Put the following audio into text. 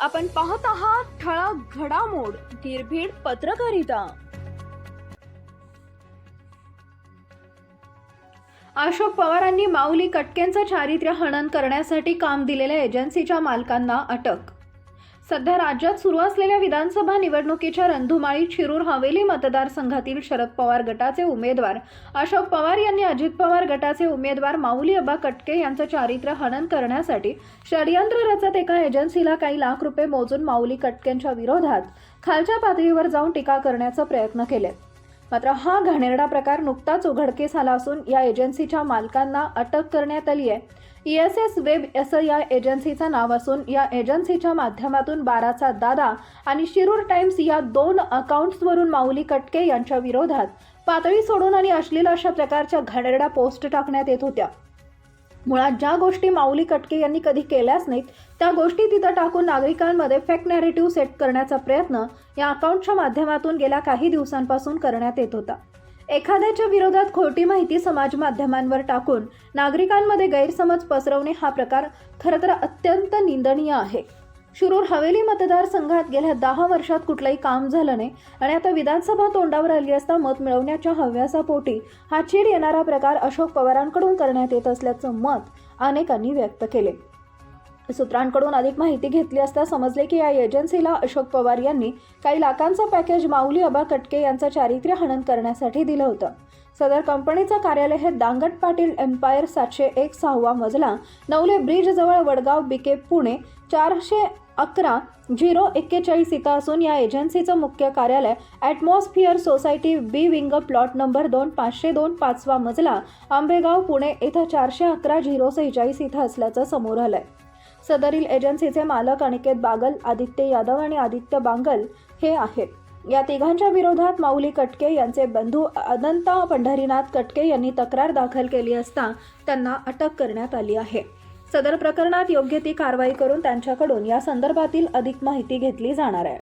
आपण पाहत आहात ठळक घडामोड निर्भीड पत्रकारिता. अशोक पवारांनी माऊली कटकेंचं चारित्र्य हनन करण्यासाठी काम दिलेल्या एजन्सीच्या मालकांना अटक. सध्या राज्यात सुरू असलेल्या विधानसभा निवडणुकीच्या रणधुमाळीत शिरूर हवेली मतदारसंघातील शरद पवार गटाचे उमेदवार अशोक पवार यांनी अजित पवार गटाचे उमेदवार माऊली अब्बा कटके यांचं चारित्र्य हनन करण्यासाठी षडयंत्र रचत एका एजन्सीला काही लाख रुपये मोजून माऊली कटकेंच्या विरोधात खालच्या पातळीवर जाऊन टीका करण्याचा प्रयत्न केले. मात्र हा घाणेरडा प्रकार नुकताच उघडकीस आला असून या एजन्सीच्या मालकांना अटक करण्यात आली आहे. ई एस एस वेब असं या एजन्सीचं नाव असून या एजन्सीच्या माध्यमातून बाराचा दादा आणि शिरूर टाइम्स या दोन अकाउंट्सवरून माऊली कटके यांच्या विरोधात पातळी सोडून आणि अश्लील अशा प्रकारच्या घाणेरड्या पोस्ट टाकण्यात येत होत्या. मुळात ज्या गोष्टी माऊली कटके यांनी कधी केल्याच नाहीत त्या गोष्टी तिथं टाकून नागरिकांमध्ये फेक नॅरेटिव्ह सेट करण्याचा प्रयत्न या अकाउंटच्या माध्यमातून गेल्या काही दिवसांपासून करण्यात येत होता. एखाद्याच्या विरोधात खोटी माहिती समाज माध्यमांवर टाकून नागरिकांमध्ये गैरसमज पसरवणे हा प्रकार खरं तर अत्यंत निंदनीय आहे. शिरूर हवेली मतदारसंघात गेल्या दहा वर्षात कुठलंही काम झालं नाही आणि आता विधानसभा तोंडावर आली असता मत मिळवण्याच्या हव्यासापोटी हा चीड येणारा प्रकार अशोक पवारांकडून करण्यात येत असल्याचं मत अनेकांनी व्यक्त केले. सूत्रांकडून अधिक माहिती घेतली असता समजले की या एजन्सीला अशोक पवार यांनी काही लाखांचं पॅकेज माऊली अबा कटके यांचं चारित्र्य हनन करण्यासाठी दिलं होतं. सदर कंपनीचं कार्यालय हे दांगट पाटील एम्पायर सातशे एक सहावा मजला नवले ब्रिज जवळ वडगाव बिके पुणे चारशे अकरा झिरो एक्केचाळीस इथं असून या एजन्सीचं मुख्य कार्यालय atmosphere society B wing plot number दोन पाचशे दोन पाचवा मजला आंबेगाव पुणे इथं चारशे अकरा झिरो सेहेचाळीस इथं असल्याचं समोर आलंय. सदरील एजन्सीचे मालक अनिकेत बागल आदित्य यादव आणि आदित्य बांगल हे आहेत. या तिघांच्या विरोधात माऊली कटके यांचे बंधू अनंता पंढरीनाथ कटके यांनी तक्रार दाखल केली असता त्यांना अटक करण्यात आली आहे. सदर प्रकरणात योग्य ती कारवाई करून त्यांच्याकडून या संदर्भातील अधिक माहिती घेतली जाणार आहे.